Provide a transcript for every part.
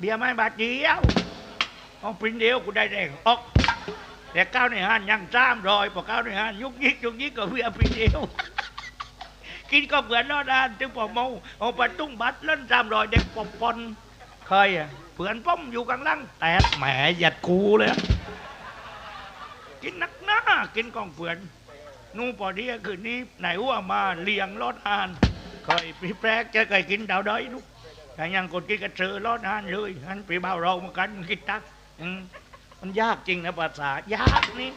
เบียร์ไม่บาทเดียวเอาปรินเดียวกูได้แรงออก แต่ก้าวในห้านยังจ้ามรอยพอก้าวในห้านยุกยิกยุกยิกก็เบียร์ปรินเดียวกินก็เหมือนนอดานถึงพอเมาเอาไปตุ้งบัตรเล่นจามรอยเด็กปอมปนเคยอะเพื่อนป้อมอยู่กลางล่างแต่แหมหยัดกูเลยกินนักหน้ากินกองเพื่อนนู่นพอดีคืนนี้ไหนว่ามาเลี้ยงรถอ่านเคยพี่แปรกจะเคยกินดาวด้อยลูก แต่ยังคนกินกระเชือรถอ่านเลยอันปีเบาเราเหมือนกันกินตักมมันยากจริงนะภาษายากนี่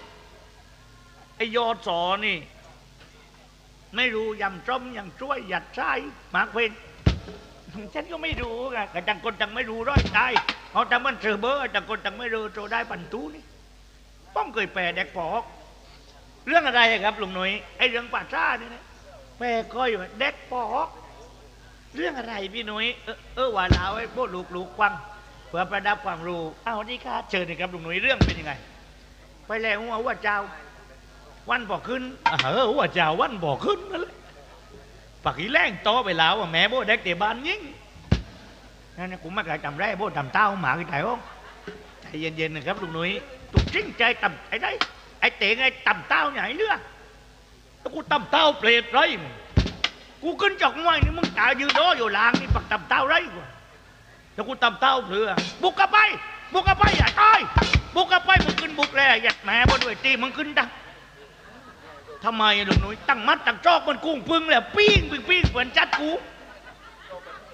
ไอยอดสอนี่ ไม่รู้ยำส้มยำช่วยหยัดไส้หมากเพนฉันก็ไม่รู้ไงแต่ต่างคนต่างไม่รู้ร้อยใจเขาทำมันเสือเบอร์ต่างคนต่างไม่รู้โจได้ปันทูนี่ป้อมเคยแปลแดกปอกเรื่องอะไรครับลุงหนุ่ยไอเรื่องป่าช้านี่นะแม่ก็อยู่เด็กปอก เรื่องอะไรพี่นุ่ยเออเออว่าเลาไอ้พวกลูกลูกๆฟังเพื่อประดับความรู้อ้าวนี่ค่ะเชิญเลยครับลุงนุ่ยเรื่องเป็นยังไง ไปแล้วหัวว่าเจ้า วันบอกขึ้นเออหัวเจ้าวันบอกขึ้นนั่นแหละปากอีแรงโตไปแล้วว่าแม่โบเด็กเตะบานยิ่งนั่นนะกูม่เคยจำได้โบทำเต้าหมากี่ไถ่ห้องใจเย็นๆนะครับลุงนุ่ยตุกจริงใจต่ำไอ้ได้ไอ้เต๋งไอ้ต่ำเต้าใหญ่เรื่องแล้วกูต่ำเต้าเปรตไรมึง กูขึ้นจากง่วยนี่มึงตายยืนโดอยู่หลางนี่ปักตำเต้าไรกูแล้วกูตำเต้าเปลือบุกกลับไป บุกกลับไปอย่าตายบุกกลับไปมึงขึ้นบุกแล้วอย่าแหมบ่ด้วยตีมึงขึ้นดังทำไมลุงหนุ่ยตั้งมัดตั้งจอกมันกุ้งพึ่งแล้วปิ้งปิ้งปิ้งเหมือนจัดกู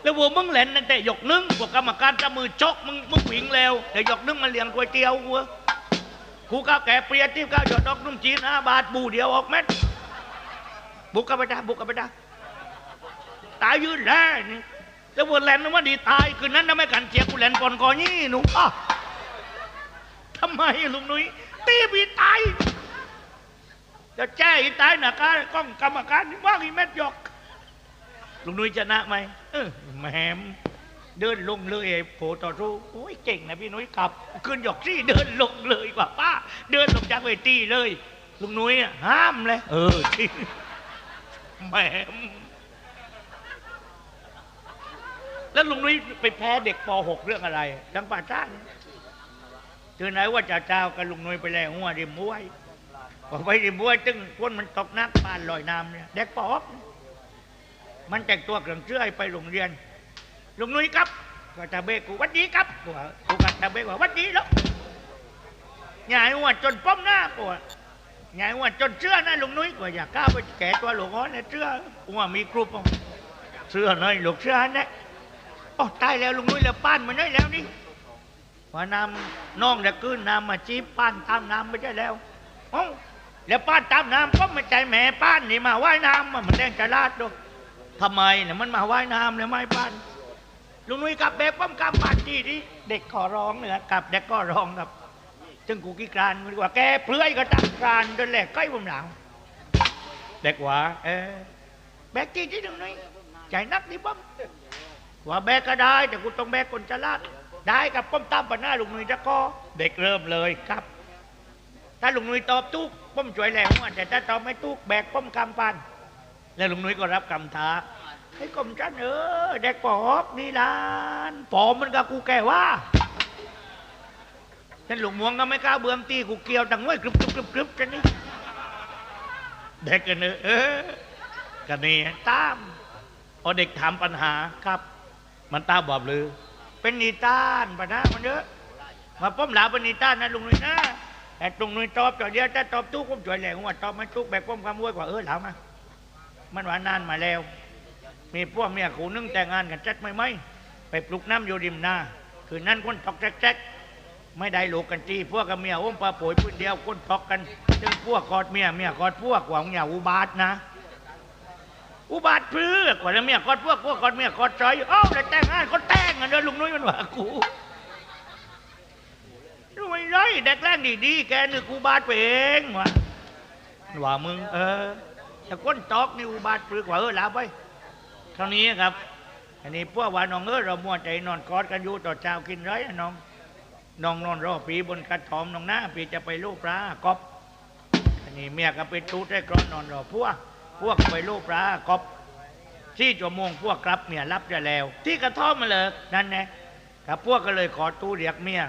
แล้ววัวมึงเล่นตั้งแต่หยกนึงพวกกรรมการจะมือจกมึงมึงหวิงแล้วเดี๋ยกนึงมาเลี้ยงก๋วยเตี๋ยววัวครูก้าวแก่เปรียที่ก้าวหยดดอกนุ่มจีนห้าบาทบูเดียวออกเม็ดบุกกันไปได้บุกกันไปได้ ตายยืนแล่นี่แล้ววัวแลนนึกว่าดีตายคืนนั้นทำไมกันเจียกูแลนปอนกอนี่หนุ่มอะทำไมลุงนุ้ยตีบีตายจะแจ้อีตายหนะการกล้องกรรมการนี่ว่างอีเม็ดหยอกลุงนุ้ยชนะไหมเออแหมเดินลงเลยโผต่อสู้โอ้ยเก่งนะพี่นุ้ยขับขึ้นหยอกซี่เดินลงเลยกว่าป้า เดินลงจากเวทีเลยลุงนุ้ยอะห้ามเลย เออจริงแหม แล้วลุงนุ้ยไปแพ้เด็กป .6 เรื่องอะไรจังป่าจ้าเนี่ยเจอไหนว่าจ่าเจ้ากับลุงนุ้ยไปแล้วหัวริมมวยพอไปริมมวยตึงคนมันตกนักปานลอยน้ำเนี่ยเด็กป .6 มันแต่งตัวเครื่องเชื่อไปโรงเรียน ลุงนุ้ยครับก็ตาเบกูวันดีครับกูว่ากูกัตาเบกว่าวันดีแล้วยายว่าจนป้อมหน้ากูว่ายายว่าจนเชื่อนะลุงนุ้ยกูว่าอยากกล้าไปแก่ตัวหลวงอ้อนเนี่ยเชื่อว่ามีกรุ๊ปเอาเชื่อหน่อยหลูกเชื่อเนี่ย โอ้ตายแล้วลุงนุ้ยแล้วป้านมันได้แล้วนี่ว่านำน้องจะขึ้นน้ำมาจีบป้านตามน้ำไม่ใช่แล้วเอ้แล้วป้านตามน้ำก็ไม่ใจแหม่ป้านนี่มาว่ายน้ำมันแดงจะลาดด้วยทำไมเนี่ยมันมาว่ายน้ำเลยไม่ป้านลุงนุ้ยกลับแบบป้อมกำปานจีดิเด็กขอร้องเนี่ยกลับเด็กก็ร้องครับจึงกูกี่กรานมันว่าแกเปลือยก็ตักกรานจนแหลกใกล้ผมหลังเด็กว่าเออแบกจีที่ลุงนุ้ยใจนักดิป้อม ว่าแบกก็ได้ แต่กูต้องแบกคนฉลาดได้กับป้อมตามปัญหาลุงนุ้ยจะก็เด็กเริ่มเลยครับ ถ้าลุงนุ้ยตอบทุกป้อมช่วยแหลงว่าแต่ถ้าตอบไม่ทุกแบกป้อมกำปันแล้วลุงนุ้ยก็รับคำท้าไอ้กรมจันเออเด็กปอบนี่ลานปอบมันกับกูแกว่าฉันหลวงมวงก็ไม่กล้าเบืองตีกูเกี่ยวดังไว้กรึบกรึบกรึบกรึบกันนี่เด็กกันเนอเออกันนี่ตามพอเด็กถามปัญหาครับ มันตาบอบลือ เป็นนิทานปัญหามันเยอะมาป้อมหลาเป็นนิทานนะลุงนุ้ยนะแต่ลุงนุ้ยตอบต่อเดียวถ้าตอบทุกผมช่วยแหล่งว่าตอบไม่ทุกแบกป้อมคำว้วยกว่าเออหลามามันว่านานมาแล้ว มีพวกเมียขู่นึ่งแต่งงานกันจัดไม่ไหมไปปลุกน้ำอยู่ริมนาคืนนั้นคนตอกแจ๊กไม่ได้หลูกกันทีพวกกับเมียอ้มปลาโผยพื้นเดียวคนตอกกันจึงพวกกอดเมียเมียกอดพวกหวังอย่าอุบาทนะ อุบาทเพื่อกว่าแล้วเมียกอดพวกพวกกอดเมียกอดจอยเอ้าแต่แต่งงานก็แต่งกันเด้อลุงนุ้ยมันว่ากูรู้ไหมไรเด็กแรกดีๆแกนึกอุบาทไปเองวะว่ามึงเออแต่คนตอกนี่อุบาทเพื่อกว่าเออลาไปเท่านี้ครับ อันนี้พวกว่าน้องเออเรามัวใจนอนกอดกันอยู่ต่อเช้ากินไรน้องน้องนอนรอปีบนกระถอมน้องหน้าปีจะไปลูกปลากอบอันนี้เมียก็ไปตูดได้กรอนนอนรอพวก พวกไปลูกปลากบที่ชั่วมงพวกกลับเมียรับจะแล้ว ที่กระท่อมมาเลยนั่นไงกถ้าพวกก็เลยขอตู้เรียกเมีย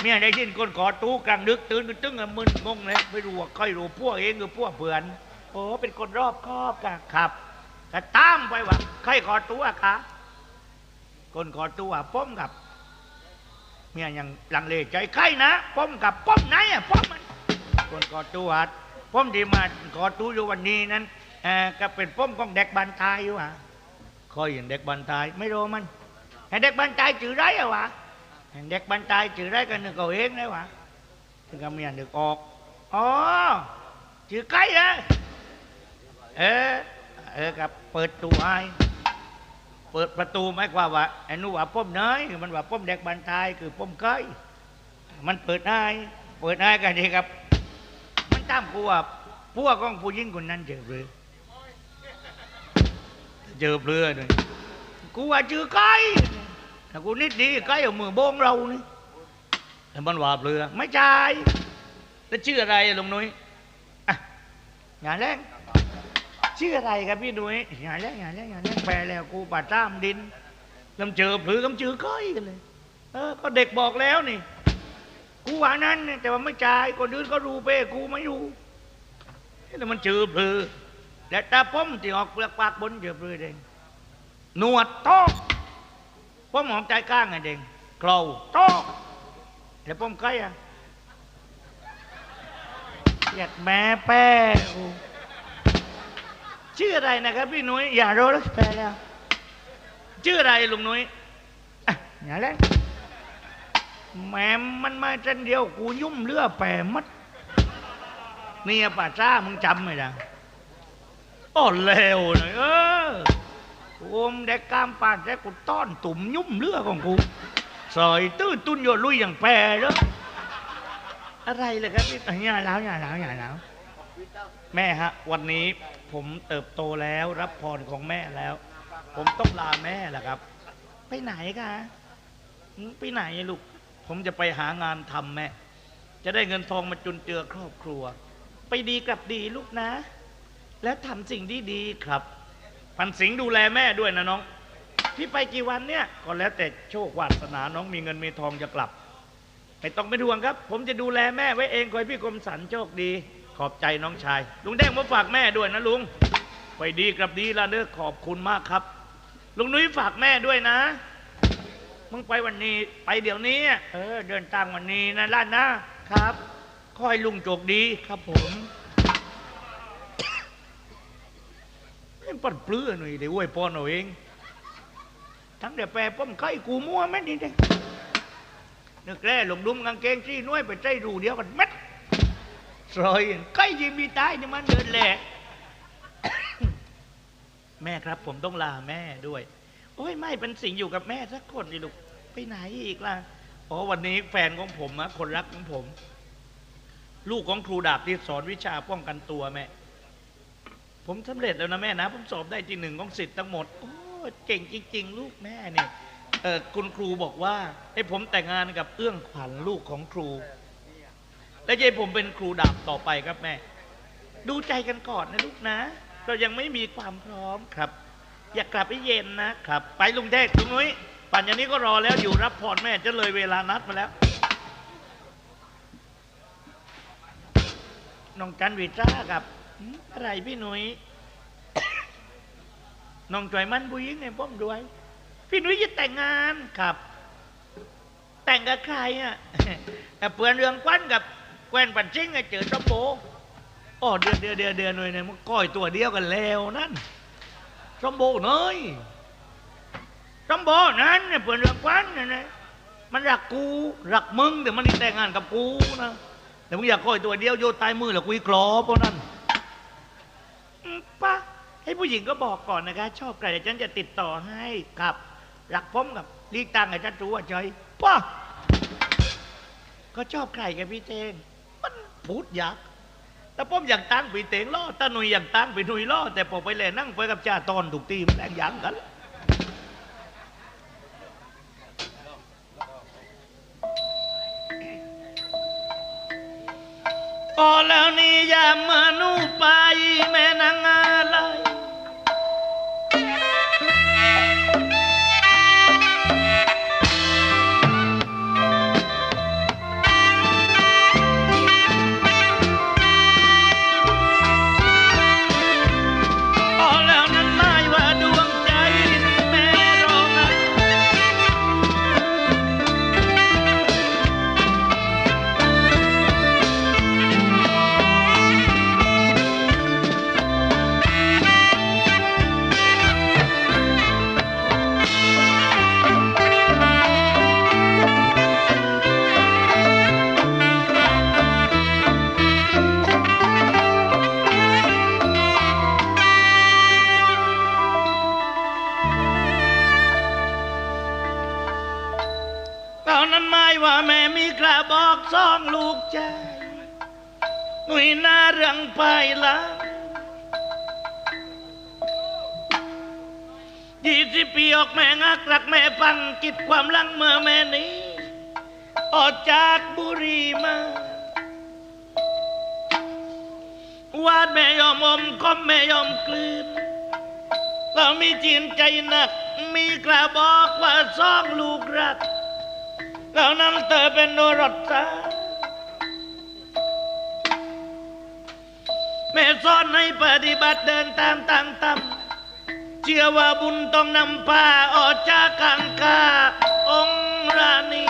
เมียได้ยินคนขอตู้กลางดึกตื่นตึ้งมึนงงเลยไม่รู้ว่าใครรู้พวกเองหรือพวกเพื่อนโอ้เป็นคนรอบคอบกันครับก็ตามไปว่าใครขอตู้อะคะคนขอตู้อะป้อมกับเมียยังลังเลใจใครนะป้อมกับป้อมไหนอะป้อมมันคนขอตู้อะ ป้อมที่มาขอตู้อยู่วันนี้นั้นก็เป็นป้อมของเด็กบันทายอยู่อะคอยเห็นเด็กบันทายไม่รู้มันให้เด็กบันทายจื่อไรอะวะเห็นเด็กบรรทายชื่อไรกันนึกเอาเองเลยวะถึงกับเมียนึกออกอ๋อชื่อไก่นะเออเออกับเปิดตู้ให้เปิดประตูไม่กว่าว่าไอ้หนูว่าป้อมเนยมันว่าป้อมเด็กบรรทายคือป้อมไก่มันเปิดให้เปิดให้กันดีครับ ตามกูว่าพวกของผู้หญิงคนนั้นเจอเรือเจอเรือเลยกูว่าชื่อไก่ถ้ากูนิดดีใกล้เอามือโบงเรานี่แต่มันว่าเปลือไม่ใช่แล้วชื่ออะไรลุงนุ้ยงานแรกชื่ออะไรครับพี่นุ้ยงานแรกงานแรกงานแรกแปลแล้วกูป่าต้ามดินลำเจอเปลือลำเจอก้อยกันเลยเออก็เด็กบอกแล้วนี่ กูว่านั้น แต่ว่าไม่จ่ายคนอื่นก็รู้เป้กูไม่รู้แล้วมันเจอเปลือแต่ตาป้อมที่ออกเปลือกปากบนเจอเปลือเองหนวดโตอกป้อมหอมใจกล้างไงเด้งเกลาโตะแล้วป้อมไก่อะอยากแม่แป้วชื่ออะไรนะครับพี่นุ้ยอย่ารู้แล้วแปลแล้วชื่ออะไรลุงนุ้ยอะอย่าเล่น แม่มันมาเส้นเดียวกูยุ่มเลือแปรมัดนี่ป่าจ้ามึงจำไหมล่ะอ๋อเลวหน่อยเออโอมเด็กกามปานแต่กูต้อนตุ่มยุ่มเรือของกูสอยตื้อตุ้นโยลุยอย่างแปรแล้วอะไรเลยครับพี่อย่าแล้วอย่าแล้วอย่าแล้วแม่ฮะ วันนี้ผมเติบโตแล้วรับพรของแม่แล้ว ผมต้องลาแม่แหละครับ ไปไหนคะไปไหนลูก ผมจะไปหางานทำแม่ จะได้เงินทองมาจุนเจือครอบครัว ไปดีกลับดีลูกนะ แล้วทำสิ่งที่ดีครับ พันสิงห์ดูแลแม่ด้วยนะน้อง พี่ไปกี่วันเนี่ย ก็แล้วแต่โชควาสนาน้องมีเงินมีทองจะกลับ ไม่ต้องเป็นห่วงครับ ผมจะดูแลแม่ไว้เองคอยพี่กรมสันโชคดี ขอบใจน้องชาย ลุงแดงมาฝากแม่ด้วยนะลุง ไปดีกลับดีละเด้อขอบคุณมากครับ ลุงนุ้ยฝากแม่ด้วยนะ มึงไปวันนี้ ไปเดี๋ยวนี้ เออ เดินตามวันนี้นะล้านนะ ครับขอให้ลุงโชคดีครับผมเล่นปัดเปลือหน่อยเดี๋ยวอวยพรเอาเอง ทั้งเดี๋ยวแปรป้อมไข่กูมั่วแม่นี่เด้นึกแร่หลงดุมกางเกงซี่น้อยไปใจรูเดียวกันเม็ดสอยไข่ยิงมีตายนี่มันเดินแหลกแม่ครับผมต้องลาแม่ด้วย โอ้ยไม่เป็นสิ่งอยู่กับแม่สักคนดิลูก ไปไหนอีกล่ะอ๋อวันนี้แฟนของผมนะคนรักของผม ลูกของครูดาบที่สอนวิชาป้องกันตัวแม่ ผมสำเร็จแล้วนะแม่นะ ผมสอบได้ที่หนึ่งของสิทธิ์ทั้งหมด โอ้เก่งจริง ๆ ลูกแม่เนี่ยเออคุณครูบอกว่าให้ผมแต่งงานกับเอื้องขวัญลูกของครู และจะให้ผมเป็นครูดาบต่อไปครับแม่ ดูใจกันก่อนนะลูกนะ เรายังไม่มีความพร้อมครับ อย่ากลับไปเย็นนะครับ ไปลุงเทศลุงนุ้ย ป่านอย่างนี้ก็รอแล้วอยู่รับพรแม่จะเลยเวลานัดมาแล้ว น้องจันวิตรากับอะไรพี่หนุยน้องจอยมันผู้หญิงในป้อมด้วย พี่หนุยจะแต่งงานครับ แต่งกับใครอะเปื่อนเรืองควันกับแควนปันจิ้งอเจอตะโบอ๋อเดือนเดือนเดือนเดือนหน่อยเนี่ยมันก้อยตัวเดียวกันแล้วนั่นตะโบเนย ตะโบนั้นเนี่ยเปื่อนเรืองควันเนี่ยนะมันรักกูรักมึงแต่มันนี่แต่งงานกับกูนะแต่มึงอยากคอยตัวเดียวโยนตายมือแล้วกุยกรอเพราะนั่นป้าให้ผู้หญิงก็บอกก่อนนะคะ ชอบใครเดี๋ยวฉันจะติดต่อให้ครับรักผมกับลีกตังกับจันจูว่าใจป้าก็ชอบใครกับพี่เจงมันพูดยากแต่ผมอยากตั้งพี่เตงล่อตาหนุยอยากตั้งพี่หนุยล่อแต่พอไปแล่นั่งไปกับจ่าตอนถูกตีมแรงยังกัน อแล้วนี่ยามมนุไปแม่นาง รื่องไปละยี่สิบปีออกแม่งักรักแม่ปังกิดความลังเมื่อแม่นี้ ออกจากบุรีมาวาดแม่ยอมอมคอมแม่ยอมกลืน เรามีจีนใจหนัก มีกระบอกว่าสองลูกรัก เรานำเธอเป็นโนรสตา แม่สอนให้ปฏิบัติเดินตามตามตามเชื่อว่าบุญต้องนำพาออกจากกังกาองค์ราณี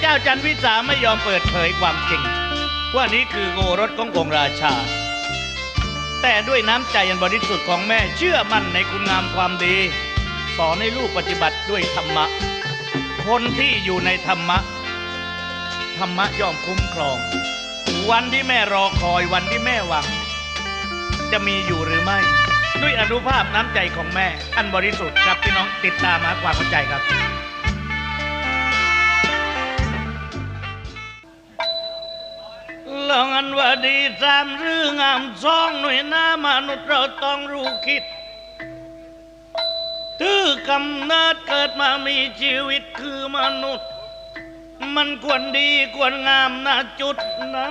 เจ้าจันวิสาไม่ยอมเปิดเผยความจริง ว่านี้คือโอรสขององค์ราชา แต่ด้วยน้ำใจอันบริสุทธิ์ของแม่เชื่อมั่นในคุณงามความดี สอนให้ลูกปฏิบัติด้วยธรรมะ คนที่อยู่ในธรรมะ ธรรมะย่อมคุ้มครอง วันที่แม่รอคอยวันที่แม่หวัง จะมีอยู่หรือไม่ ด้วยอนุภาพน้ำใจของแม่อันบริสุทธิ์ครับพี่น้องติดตามหาความเข้าใจครับ ลองอันว่าดีสามเรื่องงามสองหน่วยหน้ามนุษย์เราต้องรู้คิดถือกำเนิดเกิดมามีชีวิตคือมนุษย์ มันควรดีควรงามนะจุดนะ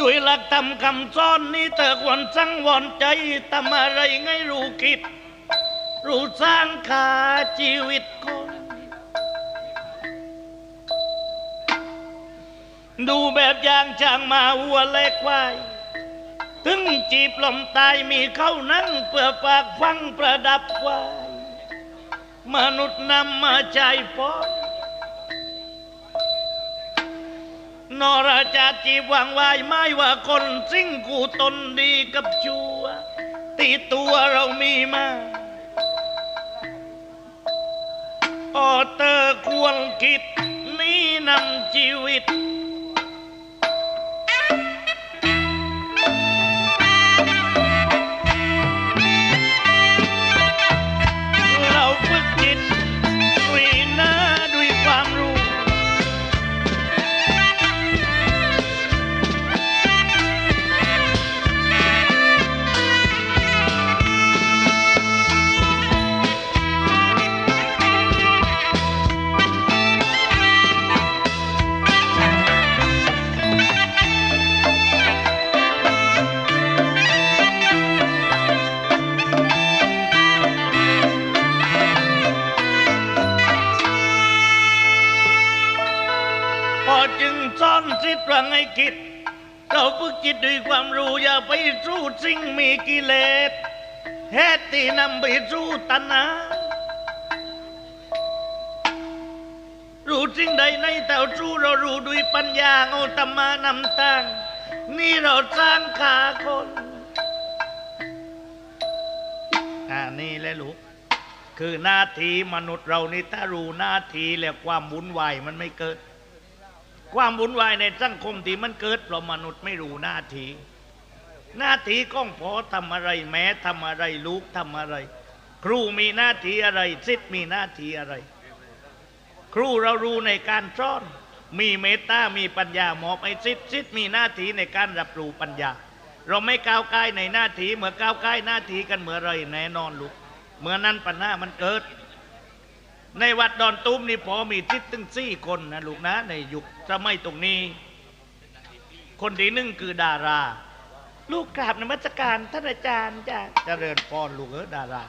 ด้วยหลักธรรมคำสอนนี้เธอควรสังวรใจทำอะไรไงรู้คิด รู้สร้างขาชีวิตคน ดูแบบอย่างช่างมาวัวเล็กควายถึงจีบลมตายมีเข้านั่งเพื่อฝากฟังประดับไว้มนุษย์นำมาใจปอนนราจาจีบวางไว้ไม่ว่าคนสิ่งกูตนดีกับชัวตีตัวเรามีมาออเตอร์ควรคิดนี่นำชีวิต อย่าไปสู้สิ่งมีกิเลสเหตุที่นำไปสู้ตัณหารู้สิ่งใดในแต่สู้เรารู้ด้วยปัญญาเอาธรรมานำทางนี่เราสร้างขาคนอ่านี่แหละลูกคือหน้าที่มนุษย์เรานี่ถ้ารู้หน้าที่แล้วความวุ่นวายมันไม่เกิด ความวุ่นวายในสังคมที่มันเกิดเพราะมนุษย์ไม่รู้หน้าที่ หน้าที่ก้องพอทำอะไร แม้ทำอะไรลูกทำอะไร ครูมีหน้าที่อะไรสิทธิ์มีหน้าที่อะไร ครูเรารู้ในการสอน มีเมตตา มีปัญญามอบไอ้สิทธิ์สิทธิ์มีหน้าที่ในการรับรู้ปัญญา เราไม่ก้าวไกลในหน้าที่เมื่อก้าวไกลหน้าที่กันเมื่อไรแน่นอนลูกเมื่อนั้นปัญหามันเกิด ในวัดดอนตุ้มนี่พอมีทิศตึงสี่คนนะลูกนะ ในยุคสมัยตรงนี้ คนที่หนึ่งคือดารา ลูกกราบนมัสการท่านอาจารย์จ้ะเจริญพรลูกเออดารา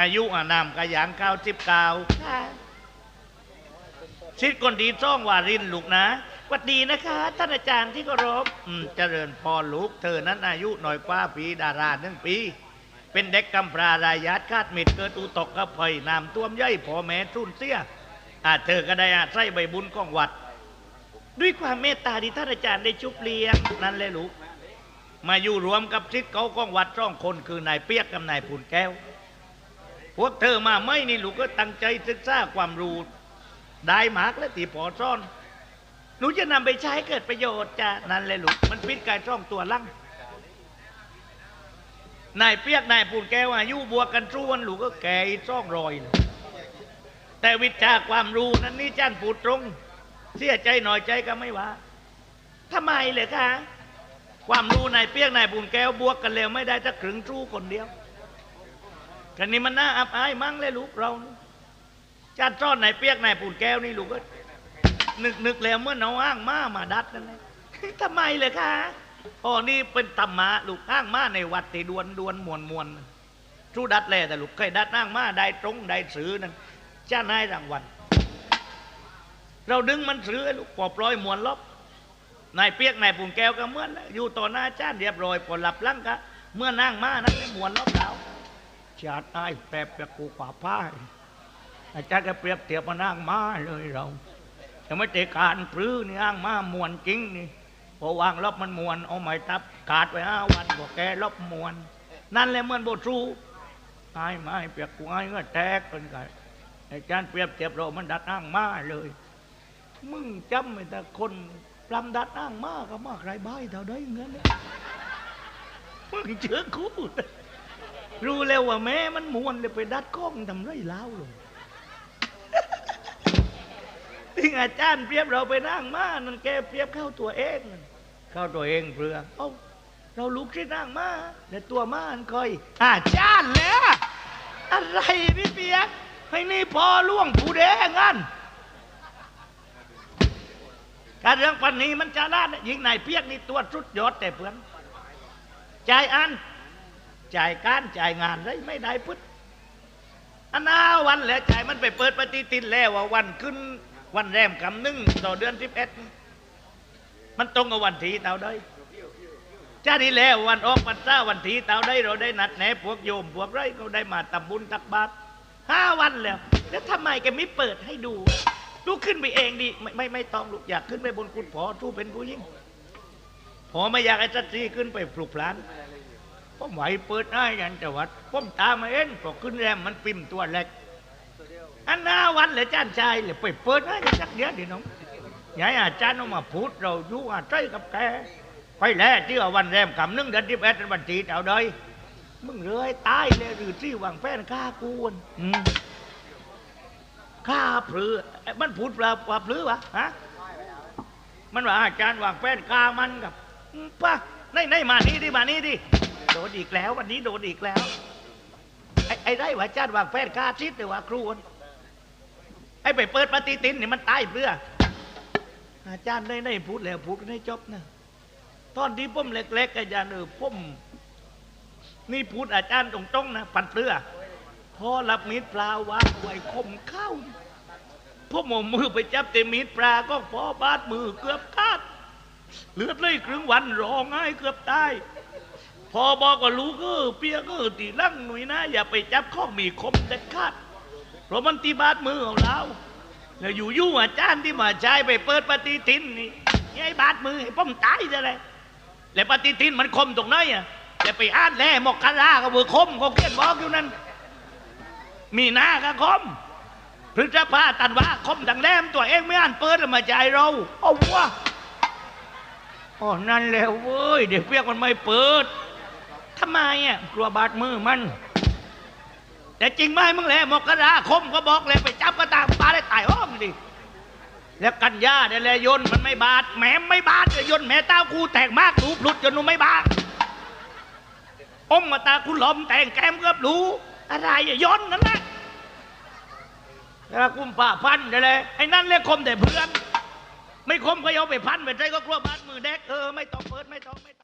อายุอานามกระยางเก้าสิบเก้าค่ะชิดคนดีซ่องวารินลูกนะหวัดดีนะคะ ท่านอาจารย์ที่เคารพอืมเจริญพรลูก เธอนั้นอายุหน่อยกว่าปีดาราหนึ่งปี เป็นเด็กกำพร้ารายญาติคาดมิดเกิดอุตกกับภัยน้ำท่วมย่อยพ่อแม่ทุนเสียอาเธอก็ได้อาศัยใบบุญของวัด ด้วยความเมตตาที่ท่านอาจารย์ได้ชุบเลี้ยงนั่นเลยลูก มาอยู่รวมกับทิศเขาของวัดร่องคนคือนายเปียกกับนายผุนแก้ว พวกเธอมาไม่นี่ลูกก็ตั้งใจศึกษาความรู้ได้มากและตีพอซ่อนหนูจะนำไปใช้ให้เกิดประโยชน์จ้ะนั่นเลยลูกมันปิดกายช่องตัวลั่งนายเปียกนายปูนแก้วอายุบวกกันสู้วันลูกก็แก่อีกซ่องรอยเลยแต่วิชาความรู้นั้นนี่จ้านพูดตรง เสียใจหน่อยใจก็ไม่ว่าทำไมเลยคะ ความรู้นายเปียกนายปูนแก้วบวกกันแล้วไม่ได้จะขึงสู้คนเดียวกันนี้มันน่าอับอายมั่งเลยลูกเรานี่จ้านซ่อนนายเปียกนายปูนแก้วนี่ลูกก็นึกนึกแล้วเมื่อน้องอ้างมามาดัดนั่นแหละทำไมเลยคะอ๋อนี่เป็นธรรมะลูกอ้างมาในวัดตีดวนดวนมวนมวนทูดัดแลแต่ลูกเคยดัดอ้างมาได้ตรงได้สือนั่นจ้านายรางวัลเราดึงมันสือให้ลูกปอบปล่อยมวนลบ นายเปียกนายปุ่นแก้วก็เหมื่อนนอยู่ต่อหน้าจ้านเรียบร้อยพอหลับลังกะเมื่อนั่งมานั้นได้มวนลบแล้วชาติไอ้ายแปรเปียกกูขวาพ้ายอาจารย์ก็เปรียบเทียบมานั่งมาเลยเราแต่ไม่เตะการปลื้อนี่อ้างมามวนจริงนี่พอวางลบมันมวนเอาไม้ทับขาดไปห้าวันบอกแกลบมวน นั่นแหละเหมือนบทรูไอ้ไม้เปียกกูไอ้ก็แตกเป็นไงอ้จานเปรียบเทียบเรามันดัดอ้างมาเลย มึงจำไอ้แต่คน ลำดัดอ้างมาก็มากไรบ้ายเท่าได้เงี้ยเนี่ยมึงเชื่อกูรู้แล้วว่าแม่มันมวนเลยไปดัดข้องทำไรแล้วเลยที่อาจารย์เปรียบเราไปนั่งมานั่นแกเปรียบเข้าตัวเองนั่นเข้าตัวเองเปลือเอ้าเราลุกที่นั่งมาแต่ตัวมาอันคอยอาจารย์แล้วอะไรพี่เปียกให้นี่พอล่วงผู้แดงงัน การเรื่องปันนี้มันจะลาดยิงนายเปียกนี่ตัวสุดยอดแต่เพื่อนจ่ายอันจ่ายการจ่ายงานไรไม่ได้พุทธอันนาวันแล้วใจมันไปเปิดปฏิทินแล้วว่าวันขึ้นวันแรมคำหนึ่งต่อเดือนสิบเอ็ดมันตรงกับวันทีเต่าได้จ้าที่แล้ววันออกพรรษาวันทีเต่าได้เราได้นัดแนะพวกโยมพวกไรเขาได้มาทำบุญตักบาตรห้าวันแล้ว แล้วทำไมแกไม่เปิดให้ดู ลูกขึ้นไปเองดิไม่ไม่ไม่ต้องลูกอยากขึ้นไปบนกุฏพอทูเป็นผู้หญิงพอไม่อยากให้จัดซีขึ้นไปปลุกพลานผมไหวเปิดได้ยันจังหวัดผมตามมาเองพอขึ้นแรมมันปิ่มตัวเล็กอันหน้าวันเลยจ้านชายเลยไปเปิดให้จักเดียวดิน้องยายอาจารย์เอามาพูดเรายู่อาใจกับแกไปแล้วที่ว่าวันแรมคำนึงเดือนที่แปดวันที่เอาได้มึงเลยตายเลยหรือที่วางแฟนฆ่ากูน อืมฆ่าเผือมันพูดเปล่าเปล่าเปลือวะฮะมันว่าอาจารย์วางแฟนฆ่ามันกับป่ะในในมานี่ดิมานี่ดิโดนอีกแล้ว วันนี้โดนอีกแล้ว ไอ้ไอ้ได้ว่าอาจารย์วางแฟนฆ่าชิดแต่ว่าครูนไอ้ไปเปิดปฏิทินนี่มันตายเปลืออาจารย์ได้ได้พูดแล้วพูดให้จบนะตอนที่ผมเล็กๆอาจารย์เออผมนี่พูดอาจารย์ตรงๆนะปันเปลือ พอรับมีดปลาวางไว้คมเข้าผมอมือไปจับเต็มมีดปลาก็พอบาดมือเกือบขาดเลือดเลยครึ่งวันร้องไห้เกือบตายพอบอกว่าลูกเออเปียกเออตีลั่งหนุ่ยนะ อย่าไปจับข้อมีคมเด็ดขาดเพราะมันตีบาดมือของเราแล้วอยู่ยุ่งอาจารย์ที่มาใช้ไปเปิดปฏิทินนี่ยายบาดมือให้ผมตายจะเลยแล้วปฏิทินมันคมตรงไหนอะแต่ไปอ่านแล่มกคาราก็เบอร์คมเขาเขียนบอกอยู่นั่น มีหน้าก็คมพฤษภาตันว่าคมดังแรมตัวเองไม่อ่านเปิดแล้วมาใจายเราเอาวะอ๋อนั่นแล้วเว้ยเด็กเปียกมันไม่เปิดทำไมอะกลัวบาดมือมัน แต่จริงไหมมึงแหละมกราคมก็บอกเลยไปจับก็ตาปลาได้ตายห้องดิแล้วกันยาเนี่ยแหลยนมันไม่บาดแหมไม่บาดเลยยนต์แม่เต้ากูแตกมากรูปหลุดจนหนูไม่บาดอมมาตาคุณหลอมแต่งแก้มเกือบรู้อะไรอะยนนั่นแหละ แต่ว่ากุมป่าพันเดี๋ยวเลยไอ้นั่นเรียกคมแต่เพื่อน ไม่คมก็เอาไปพันไปใจก็กลัวบ้านมือแดกเออไม่ต้องเปิดไม่ต้องไม่ต้อง